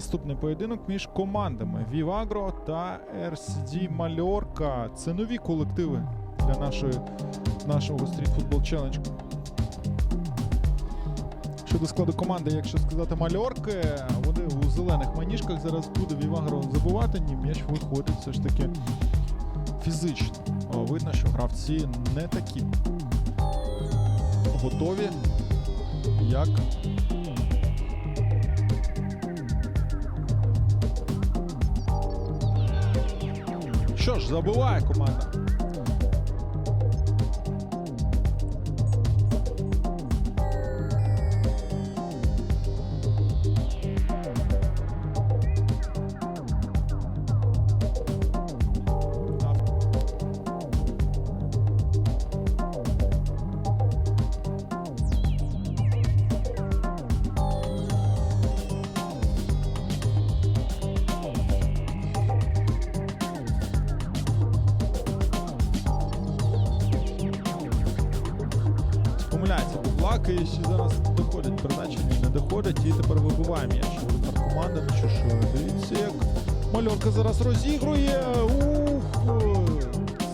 Наступний поєдинок між командами Вівагро та RCD Мальорка. Це нові колективи для нашої, нашого Street Football Challenge. Щодо складу команди, якщо сказати Мальорки, вони у зелених маніжках зараз буде Вівагро забувати, ні м'яч виходить все ж таки фізично. Видно, що гравці не такі готові, як Що ж, забуває команда. Помиляється Бублак ще зараз доходять передачі, не доходять і тепер вибиває м'яч команди. Ну що ж, дивіться, як мальорка зараз розігрує. Ух!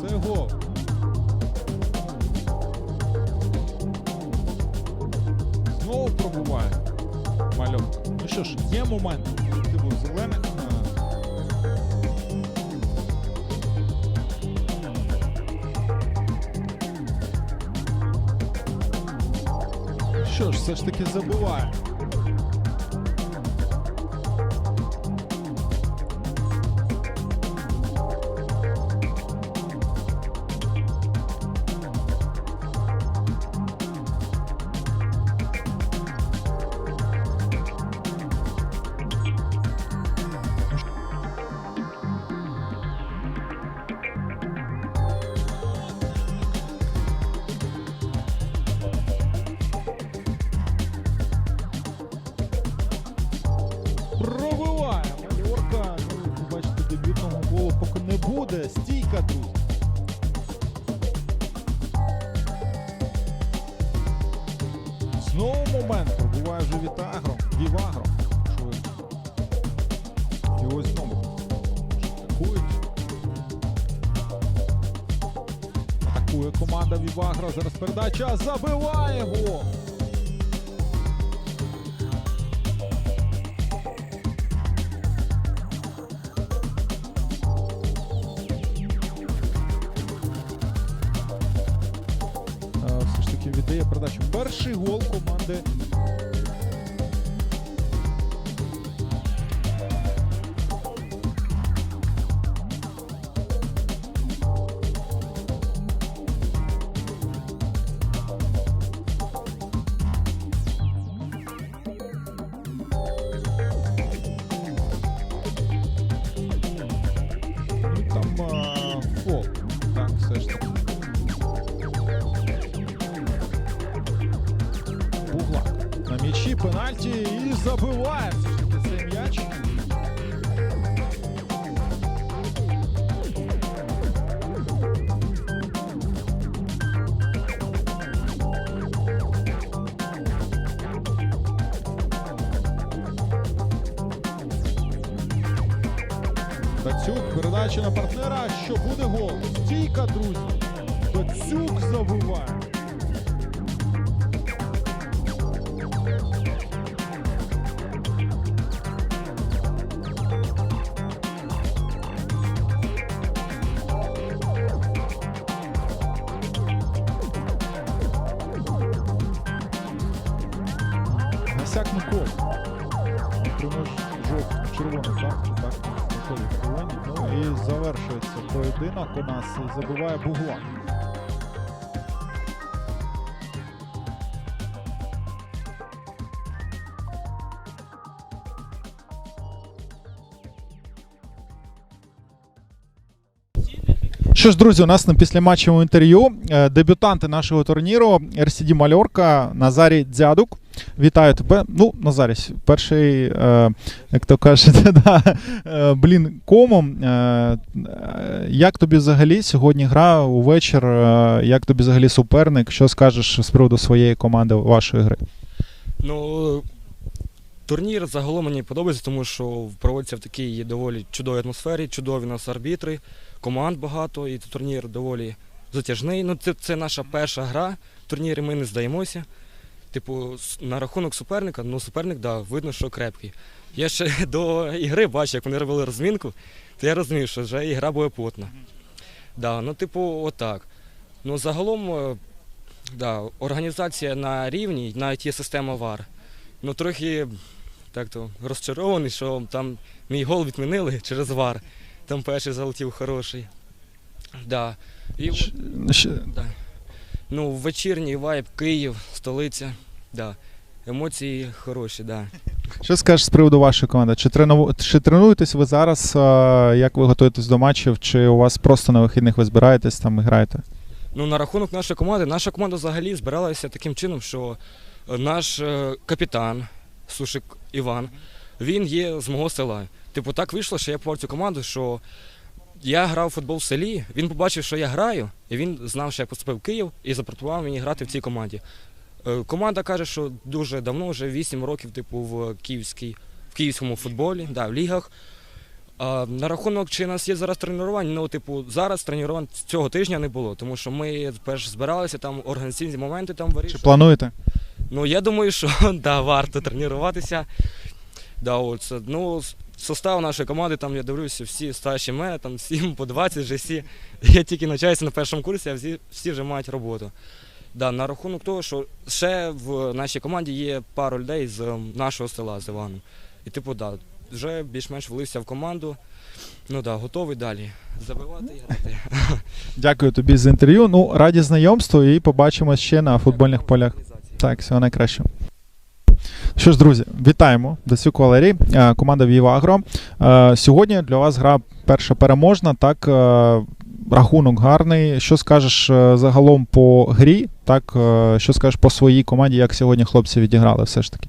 Це гол. Знову пробуває мальорка. Ну що ж, є момент у колективу зелених. Що ж, все ж таки забуває. Момент. Пробиває вже Вітагро. Вівагро. І ось знову. Атакують. Атакує команда Вівагро. Зараз передача. Забиває гол. Е, передачу. Перший гол команди. Ну, там пенальті і забиває все ж м'яч. Дацюк, передача на партнера. Що буде гол? Стійка, друзі. Дацюк забиває. Отримав жовтий, червоний, так? Так? хвилині. Ну і завершується поєдинок у нас і забиває Бугла. Що ж, друзі, у нас на післяматчевому інтерв'ю е, дебютанти нашого турніру RCD Мальорка Назарій Дзядук. Вітаю тебе. Ну, Назарій, перший, е, як то кажете, да, е, блін комом. Е, е, як тобі взагалі сьогодні гра увечір? Е, як тобі взагалі суперник? Що скажеш з приводу своєї команди вашої гри? Ну, турнір загалом мені подобається, тому що проводиться в такій доволі чудовій атмосфері, чудові у нас арбітри, команд багато, і турнір доволі затяжний. Ну, це, це наша перша гра. В турнірі ми не здаємося. Типу, на рахунок суперника, ну суперник, да, видно, що крепкий. Я ще до ігри бачу, як вони робили розмінку, то я розумів, що вже ігра буде плотна. Да, ну, типу, отак. Ну, загалом, е, да, організація на рівні, навіть є система ВАР. Ну, трохи так то розчарований, що там мій гол відмінили через ВАР. Там перший залетів хороший. Да. І, от, Щ- щ- да. Ну, вечірній вайб, Київ, столиця. Да. Емоції хороші, да. Що скажеш з приводу вашої команди? Чи, трену... чи тренуєтесь ви зараз? Як ви готуєтесь до матчів? Чи у вас просто на вихідних ви збираєтесь там і граєте? Ну, на рахунок нашої команди, наша команда взагалі збиралася таким чином, що е, наш е, капітан Сушик Іван, він є з мого села. Типу, так вийшло, що я попав в цю команду, що я грав у футбол в селі, він побачив, що я граю, і він знав, що я поступив в Київ і запропонував мені грати в цій команді. Е, Команда каже, що дуже давно, вже 8 років, типу, в київській, в київському футболі, да, в лігах. А на рахунок, чи у нас є зараз тренування, ну, типу, зараз тренувань цього тижня не було, тому що ми перш збиралися, там організаційні моменти там Чи плануєте? Ну, я думаю, що да, варто тренуватися. Да, от, ну, состав нашої команди, там я дивлюся, всі старші мене, там всім по 20 вже всі. Я тільки навчаюся на першому курсі, а всі, всі вже мають роботу. Да, на рахунок того, що ще в нашій команді є пару людей з ем, нашого села з Іваном. І типу, да, вже більш-менш влився в команду. Ну да, готовий далі забивати і грати. Дякую тобі за інтерв'ю. Ну, раді знайомству і побачимось ще на футбольних полях. Так, всього найкращого. Що ж, друзі, вітаємо до Валерій, е, команда Вівагро. Е, Сьогодні для вас гра перша переможна. Так, е, рахунок гарний. Що скажеш загалом по грі? Так, що скажеш по своїй команді, як сьогодні хлопці відіграли все ж таки?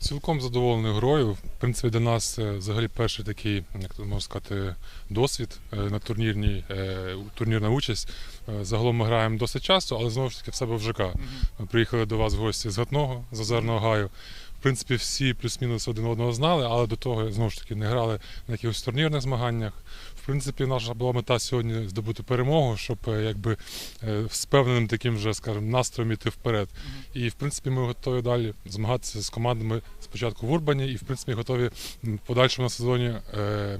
Цілком задоволений грою. В принципі, для нас взагалі перший такий, як можна сказати, досвід е, на турнірній е, турнірна участь. Е, Загалом ми граємо досить часто, але знову ж таки в себе в ЖК. Ми приїхали до вас в гості з Гатного, з Озерного гаю. В принципі, всі плюс-мінус один одного знали, але до того знову ж таки не грали на якихось турнірних змаганнях. В принципі, наша була мета сьогодні здобути перемогу, щоб е, якби е, з певним таким же, скажімо, настроєм іти вперед. І в принципі ми готові далі змагатися з командами спочатку в Урбані, і в принципі готові в подальшому на сезоні е,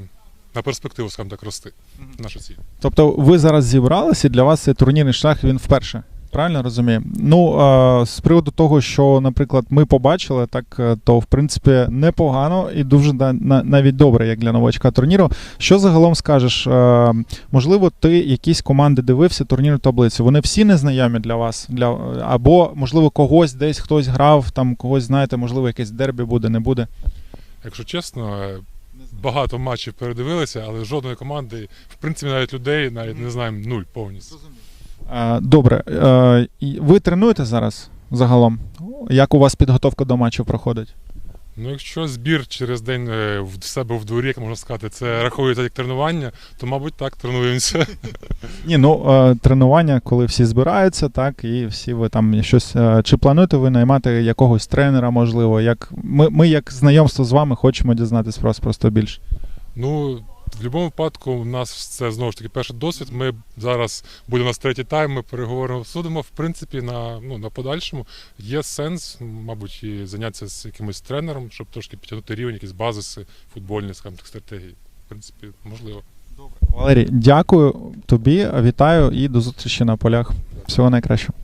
на перспективу, скажімо так, рости. Наша ціль. Тобто ви зараз зібралися, і для вас цей турнірний шлях він вперше. Правильно розумію? Ну, з приводу того, що, наприклад, ми побачили, так е, то в принципі непогано і дуже навіть добре, як для новачка турніру. Що загалом скажеш? Е, можливо, ти якісь команди дивився турнірну таблицю. Вони всі незнайомі для вас, для або можливо когось десь хтось грав, там когось знаєте, можливо, якесь дербі буде, не буде. Якщо чесно, е, багато матчів передивилися, але жодної команди, в принципі, навіть людей, навіть не знаємо нуль повністю. Е, Добре, Е, ви тренуєте зараз загалом? Як у вас підготовка до матчів проходить? Ну, якщо збір через день е, в себе в дворі, як можна сказати, це рахується як тренування, то мабуть так тренуємося. Ні, ну тренування, коли всі збираються, так, і всі ви там щось. Чи плануєте ви наймати якогось тренера, можливо? Як ми, ми, як знайомство з вами, хочемо дізнатися про вас просто більше. Ну, в будь-якому випадку, у нас це знову ж таки перший досвід. Ми зараз буде у нас третій тайм, ми переговоримо судимо. В принципі, на, ну, на подальшому є сенс, мабуть, і зайнятися з якимось тренером, щоб трошки підтягнути рівень, якісь базиси футбольні, скажімо так, стратегії. В принципі, можливо. Добре. Валерій, дякую тобі, вітаю і до зустрічі на полях. Всього найкращого.